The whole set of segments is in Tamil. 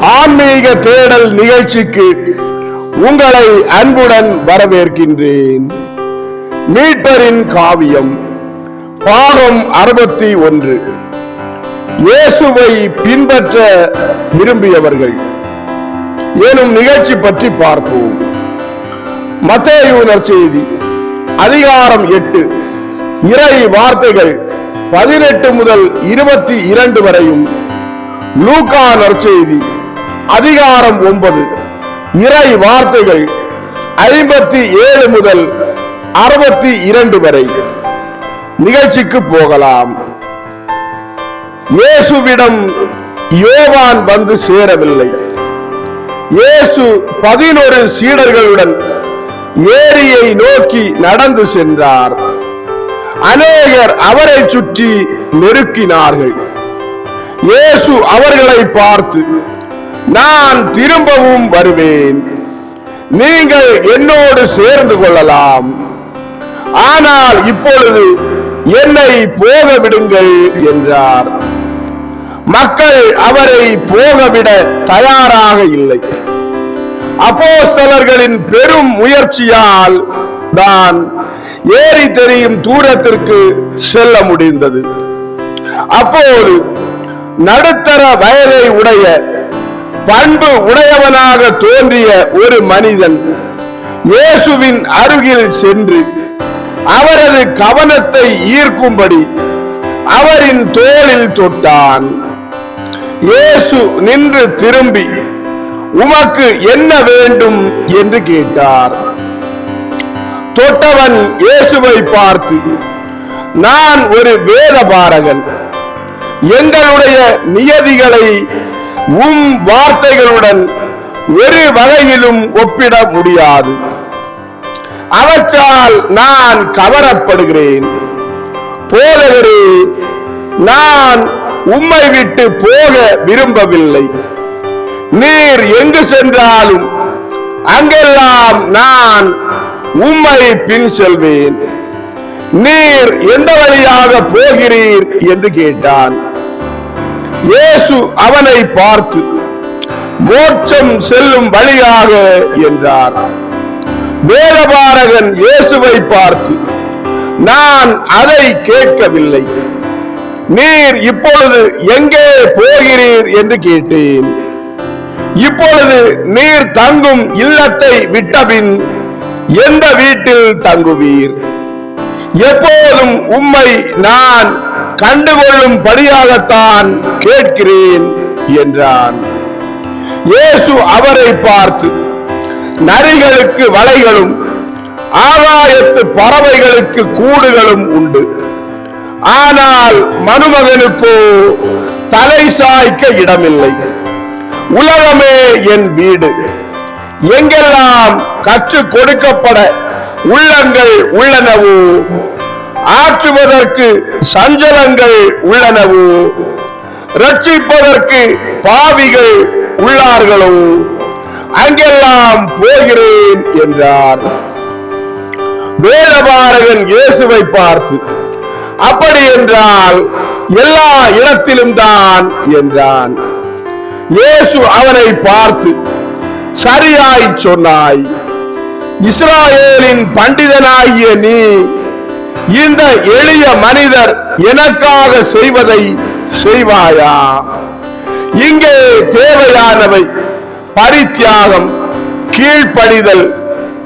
ஆன்மீக தேடல் நிகழ்ச்சிக்கு உங்களை அன்புடன் வரவேற்கின்றேன். மீட்பரின் காவியம் பாகம் அறுபத்தி ஒன்று. இயேசுவை பின்பற்ற விரும்பியவர்கள் எனும் நிகழ்ச்சி பற்றி பார்ப்போம். மத்தேயுனர் நற்செய்தி அதிகாரம் எட்டு. இறை வார்த்தைகள் பதினெட்டு முதல் இருபத்தி இரண்டு வரையும். லூகா நற்செய்தி. அதிகாரம் ஒன்பது. இறை வார்த்தைகள் ஐம்பத்தி ஏழு முதல் அறுபத்தி இரண்டு வரை. நிகழ்ச்சிக்கு போகலாம். இயேசுவிடம் யோவான் வந்து சேரவில்லை. இயேசு பதினொரு சீடர்களுடன் ஏரியை நோக்கி நடந்து சென்றார். அநேகர் அவரை சுற்றி நெருக்கினார்கள். இயேசு அவர்களை பார்த்து நான் திரும்பவும் வருவேன். நீங்கள் என்னோடு சேர்ந்து கொள்ளலாம். ஆனால் இப்பொழுது என்னை போக விடுங்கள் என்றார். மக்கள் அவரை போகவிட தயாராக இல்லை. அப்போஸ்தலர்களின் பெரும் முயற்சியால் தான் ஏறி தெரியும் தூரத்திற்கு செல்ல முடிந்தது. அப்போது நடுத்தர வயதை உடைய பண்பு உடையவனாக தோன்றிய ஒரு மனிதன் இயேசுவின் அருகில் சென்று அவரது கவனத்தை ஈர்க்கும்படி அவரின் தோளில் தொட்டான். இயேசு நின்று திரும்பி உமக்கு என்ன வேண்டும்? என்று கேட்டார். தொட்டவன் இயேசுவை பார்த்து நான் ஒரு வேத பாரகன் எங்களுடைய நியதிகளை உம் வார்த்தைகளுடன் ஒரு வகையிலும் ஒப்பிட முடியாது. அவற்றால் நான் கவரப்படுகிறேன். போதகரே நான் உம்மை விட்டு போக விரும்பவில்லை. நீர் எங்கு சென்றாலும் அங்கெல்லாம் நான் உம்மை பின் செல்வேன். நீர் எந்த வழியாக போகிறீர் என்று கேட்டான். இயேசு அவனை பார்த்து மோட்சம் செல்லும் வழியாக என்றார். வேதபாரகன் இயேசுவை பார்த்து நான் அதை கேட்கவில்லை. நீர் இப்பொழுது எங்கே போகிறீர்? என்று கேட்டேன். இப்பொழுது நீர் தங்கும் இல்லத்தை விட்டபின் எந்த வீட்டில் தங்குவீர்? எப்போதும் உம்மை நான் கண்டுகொள்ளும் படியாகத்தான் கேட்கிறேன் என்றான். இயேசு அவரை பார்த்து நரிகளுக்கு வலைகளும் ஆகாயத்து பறவைகளுக்கு கூடுகளும் உண்டு. ஆனால் மனுமகனுக்கோ தலை சாய்க்க இடமில்லை. உலகமே என் வீடு. எங்கெல்லாம் கற்றுக் கொடுக்கப்பட உள்ளங்கள் உள்ளனவோ ஆற்றுவதற்கு சஞ்சலங்கள் உள்ளனவோ? ரட்சிப்பதற்கு பாவிகள் உள்ளார்களோ? அங்கெல்லாம் போகிறேன் என்றார். வேதபாரகன் இயேசுவை பார்த்து அப்படி என்றால் எல்லா இடத்திலும் தான் என்றான். இயேசு அவனை பார்த்து சரியாய் சொன்னாய். இஸ்ராயேலின் பண்டிதனாகிய நீ இந்த எளிய மனிதர் எனக்காக செய்வதை செய்வாயா? இங்கே தேவையானவை பரித்தியாகம் கீழ்ப்படிதல்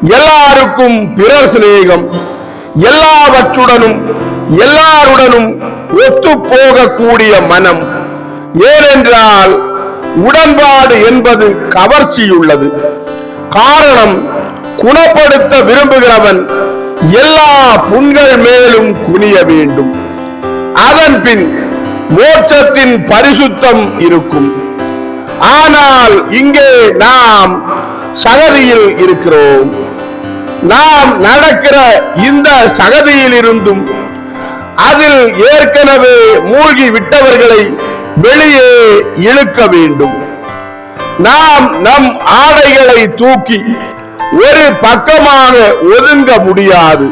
எல்லாருக்கும் பிறர் சிநேகம் எல்லாவற்றுடனும் எல்லாருடனும் ஒத்து போகக்கூடிய மனம். ஏனென்றால் உடன்பாடு என்பது கவர்ச்சியுள்ளது. காரணம் குணப்படுத்த விரும்புகிறவன் எல்லா புண்கள் மேலும் குனிய வேண்டும். அதன் பின் மோட்சத்தின் பரிசுத்தம் இருக்கும். ஆனால் இங்கே நாம் சகதியில் இருக்கிறோம். நாம் நடக்கிற இந்த சகதியில் இருந்தும் அதில் ஏற்கனவே மூழ்கி விட்டவர்களை வெளியே இழுக்க வேண்டும். நாம் நம் ஆடைகளை தூக்கி ஒரு பக்கமாக ஒதுங்க முடியாது.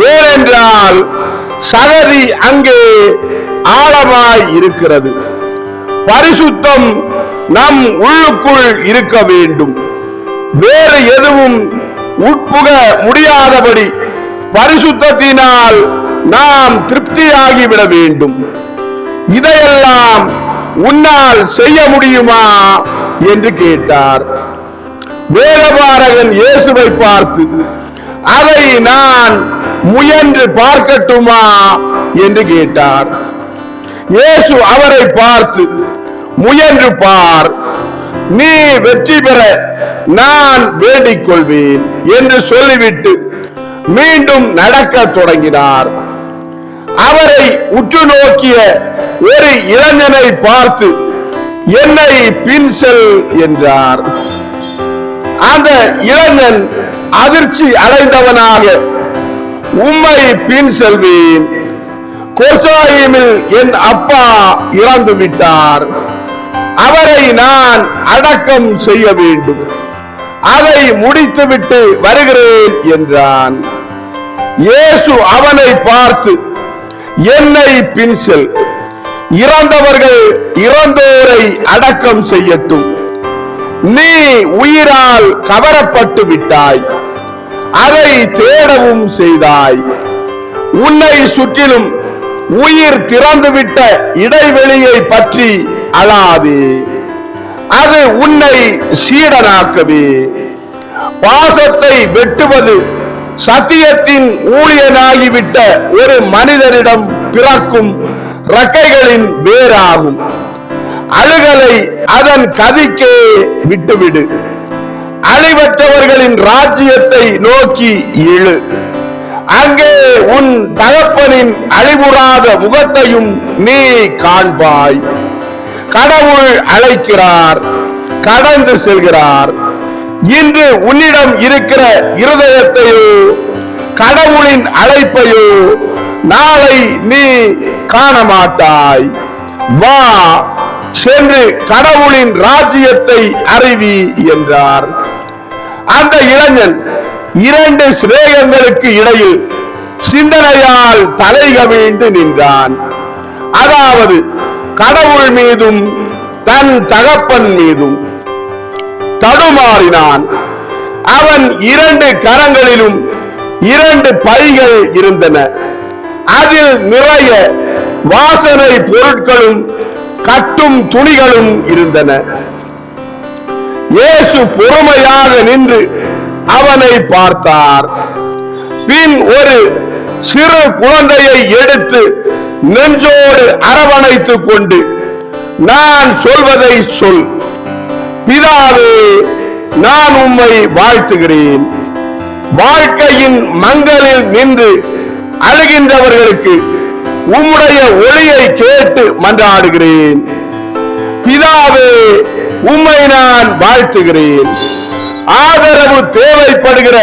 ஏனென்றால் சகதி அங்கே ஆழமாய் இருக்கிறது. பரிசுத்தம் நம் உள்ளுக்குள் இருக்க வேண்டும். வேறு எதுவும் உட்புக முடியாதபடி பரிசுத்தத்தினால் நாம் திருப்தியாகிவிட வேண்டும். இதையெல்லாம் உன்னால் செய்ய முடியுமா? என்று கேட்டார். வேதபாரகன் இயேசுவை பார்த்து அதை நான் முயன்று பார்க்கட்டுமா? என்று கேட்டார். இயேசு அவரை பார்த்து முயன்று பார் நீ வெற்றி பெற நான் வேண்டிக் கொள்வேன் என்று சொல்லிவிட்டு மீண்டும் நடக்கத் தொடங்கினார். அவரை உற்று நோக்கிய ஒரு இளைஞனை பார்த்து என்னை பின் செல் என்றார். அந்த இளைஞன் அதிர்ச்சி அடைந்தவனாக உம்மை பின் செல்வேன். கொர்சாயிமில் என் அப்பா இறந்து விட்டார் அவரை நான் அடக்கம் செய்ய வேண்டும். அதை முடித்துவிட்டு வருகிறேன் என்றான். இயேசு அவனை பார்த்து என்னை பின் செல். இறந்தவர்கள் இறந்தோரை அடக்கம் செய்யட்டும். நீ உயிரால் கவரப்பட்டு விட்டாய். அதை தேடவும் செய்தாய். உன்னை சுற்றிலும் உயிர் திறந்துவிட்ட இடைவெளியை பற்றி அழாதே. அது உன்னை சீடனாக்கவே. பாசத்தை வெட்டுவது சத்தியத்தின் ஊழியனாகிவிட்ட ஒரு மனிதனிடம் பிறக்கும் ரக்கைகளின் வேறாகும் அழுகலை அதன் கதிக்கே விட்டுவிடு. அழிவற்றவர்களின் ராஜ்யத்தை நோக்கி இழு. அங்கே உன் தகப்பனின் அழிவுறாத முகத்தையும் நீ காண்பாய். கடவுள் அழைக்கிறார் கடந்து செல்கிறார். இன்று உன்னிடம் இருக்கிற இருதயத்தையோ கடவுளின் அழைப்பையோ நாளை நீ காண மாட்டாய் வா சென்று கடவுளின் ராஜ்யத்தை அறிவி என்றார். அந்த இளைஞன் இரண்டு சிநேகங்களுக்கு இடையில் சிந்தனையால் தலைகவிழ்ந்து நின்றான். அதாவது கடவுள் மீதும் தன் தகப்பன் மீதும் தடுமாறினான். அவன் இரண்டு கரங்களிலும் இரண்டு பைகள் இருந்தன. அதில் நிறைய வாசனை பொருட்களும் கட்டும் துணிகளும் இருந்தன. இயேசு பொறுமையாக நின்று அவனை பார்த்தார். பின் ஒரு சிறு குழந்தையை எடுத்து நெஞ்சோடு அரவணைத்துக் கொண்டு நான் சொல்வதை சொல். பிதாவே நான் உம்மை வாழ்த்துகிறேன். வாழ்க்கையின் மங்களில் நின்று அழுகின்றவர்களுக்கு உம்முடைய ஒளியை கேட்டு மன்றாடுகிறேன். பிதாவே உம்மை நான் வாழ்த்துகிறேன். ஆதரவு தேவைப்படுகிற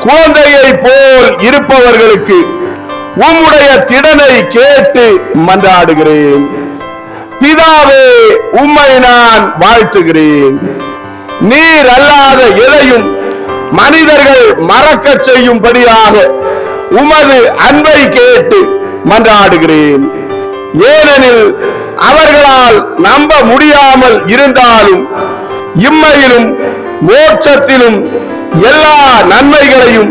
குழந்தையை போல் இருப்பவர்களுக்கு உம்முடைய திடனை கேட்டு மன்றாடுகிறேன். பிதாவே உம்மை நான் வாழ்த்துகிறேன். நீர் அல்லாத எதையும் மனிதர்கள் மறக்கச் செய்யும்படியாக உமது அன்பை கேட்டு மன்றாடுகிறேன். ஏனெனில் அவர்களால் நம்ப முடியாமல் இருந்தாலும் இம்மையிலும் மோட்சத்திலும் எல்லா நன்மைகளையும்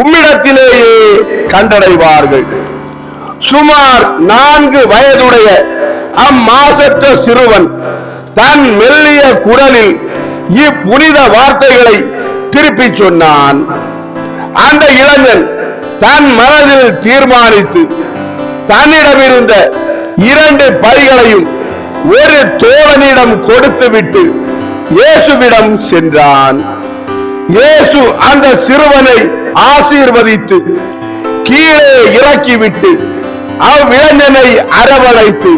உம்மிடத்திலேயே கண்டடைவார்கள். சுமார் நான்கு வயதுடைய அம்மாசற்ற சிறுவன் தன் மெல்லிய குரலில் இப்புனித வார்த்தைகளை திருப்பிச் சொன்னான். அந்த இளைஞன் தன் மனதில் தீர்மானித்து தன்னிடமிருந்த இரண்டு பைகளையும் ஒரு தோழனிடம் கொடுத்துவிட்டு இயேசுவிடம் சென்றான். இயேசு அந்த சிறுவனை ஆசீர்வதித்து கீழே இறக்கிவிட்டு அவ்விளைஞனை அரவணைத்து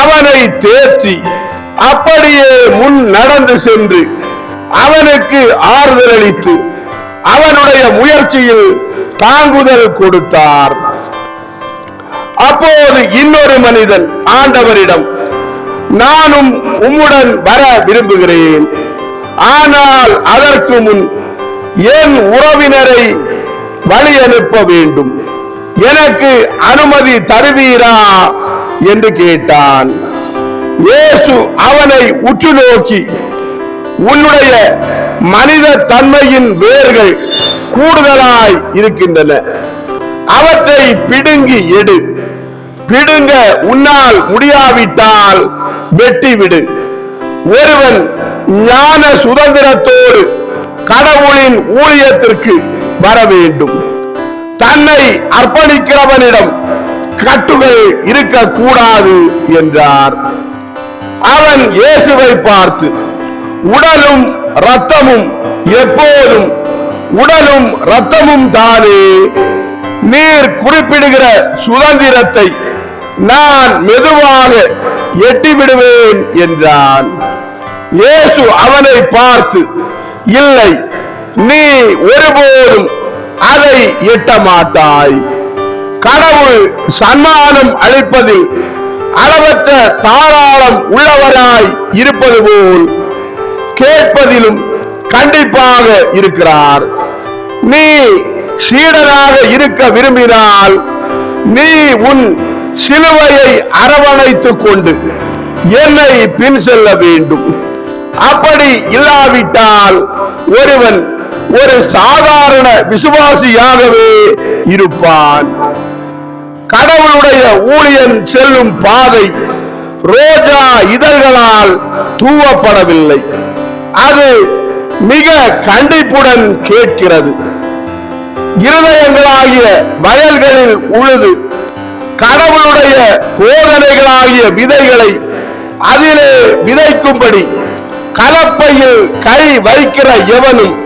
அவனை தேற்றி அப்படியே முன் நடந்து சென்று அவனுக்கு ஆறுதல் அளித்து அவனுடைய முயற்சியில் தாங்குதல் கொடுத்தார். அப்போது இன்னொரு மனிதன் ஆண்டவரிடம் நானும் உம்முடன் வர விரும்புகிறேன். ஆனால் அதற்கு முன் என் உறவினரை வழி அனுப்ப வேண்டும். எனக்கு அனுமதி தருவீரா? என்று கேட்டான். இயேசு அவனை உற்று நோக்கி உன்னுடைய மனித தன்மையின் வேர்கள் கூடுதலாய் இருக்கின்றன. அவற்றை பிடுங்கி எடு. பிடுங்க உன்னால் முடியாவிட்டால் வெட்டி விடு. ஒருவன் ஞான சுதந்திரத்தோடு கடவுளின் ஊழியத்திற்கு வர வேண்டும். தன்னை அர்ப்பணிக்கிறவனிடம் கட்டுகள் இருக்கக்கூடாது என்றார். அவன் இயேசுவை பார்த்து உடலும் ரத்தமும் எப்போதும் உடலும் ரத்தமும் தானே. நீர் குறிப்பிடுகிற சுதந்திரத்தை நான் மெதுவாக எட்டி விடுவேன் என்றான். இயேசு அவனை பார்த்து இல்லை நீ ஒருபோதும் அதை எட்ட மாட்டாய் கடவுள் சன்மானம் அளிப்பதில் அளவற்ற தாராளம் உள்ளவராய் இருப்பது போல் கேட்பதிலும் கண்டிப்பாக இருக்கிறார். நீ சீடராக இருக்க விரும்பினால் நீ உன் சிலுவையை அரவணைத்துக் கொண்டு என்னை பின் செல்ல வேண்டும். அப்படி இல்லாவிட்டால் ஒருவன் ஒரு சாதாரண விசுவாசியாகவே இருப்பான். கடவுளுடைய ஊழியன் செல்லும் பாதை ரோஜா இதழ்களால் தூவப்படவில்லை. அது மிக கண்டிப்புடன் கேட்கிறது. இருதயங்களாகிய வயல்களில் உழுது கடவுளுடைய போதனைகளாகிய விதைகளை அதிலே விதைக்கும்படி கலப்பையில் கை வைக்கிற எவனும்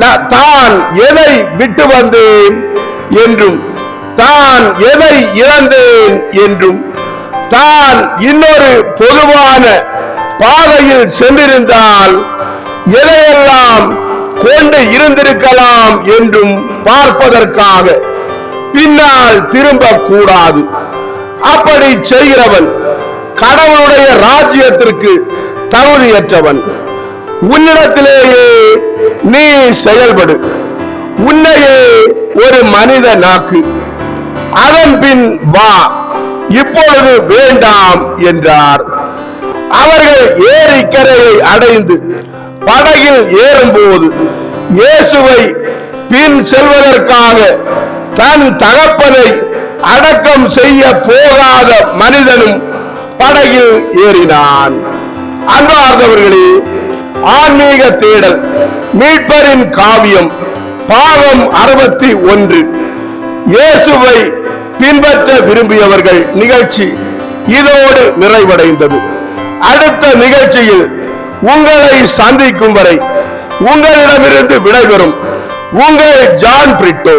ந- தான் எதை விட்டு வந்தேன் என்றும் தான் எதை இழந்தேன் என்றும் தான் இன்னொரு பொதுவான பாதையில் சென்றிருந்தால் எதையெல்லாம் கொண்டு இருந்திருக்கலாம் என்றும் பார்ப்பதற்காக பின்னால் திரும்பக் கூடாது அப்படி செய்கிறவன் கடவுளுடைய ராஜ்யத்திற்கு தகுதியற்றவன். உன்னிடத்திலேயே நீ செயல்படு. உன்னையே ஒரு மனித நாக்கு. அதன் பின் வா. இப்பொழுது வேண்டாம் என்றார். அவர்கள் ஏரிக்கரையை அடைந்து படகில் ஏறும்போது இயேசுவை பின் செல்வதற்காக தன் தகப்பனை அடக்கம் செய்ய போகாத மனிதனும் படகில் ஏறினான். அன்பார்ந்தவர்களே ஆன்மீக தேடல் மீட்பரின் காவியம் பாகம் அறுபத்தி ஒன்று. இயேசுவை பின்பற்ற விரும்பியவர்கள் நிகழ்ச்சி இதோடு நிறைவடைந்தது. அடுத்த நிகழ்ச்சியில் உங்களை சந்திக்கும் வரை உங்களிடமிருந்து விடைபெறும் உங்கள் ஜான் பிரிட்டோ.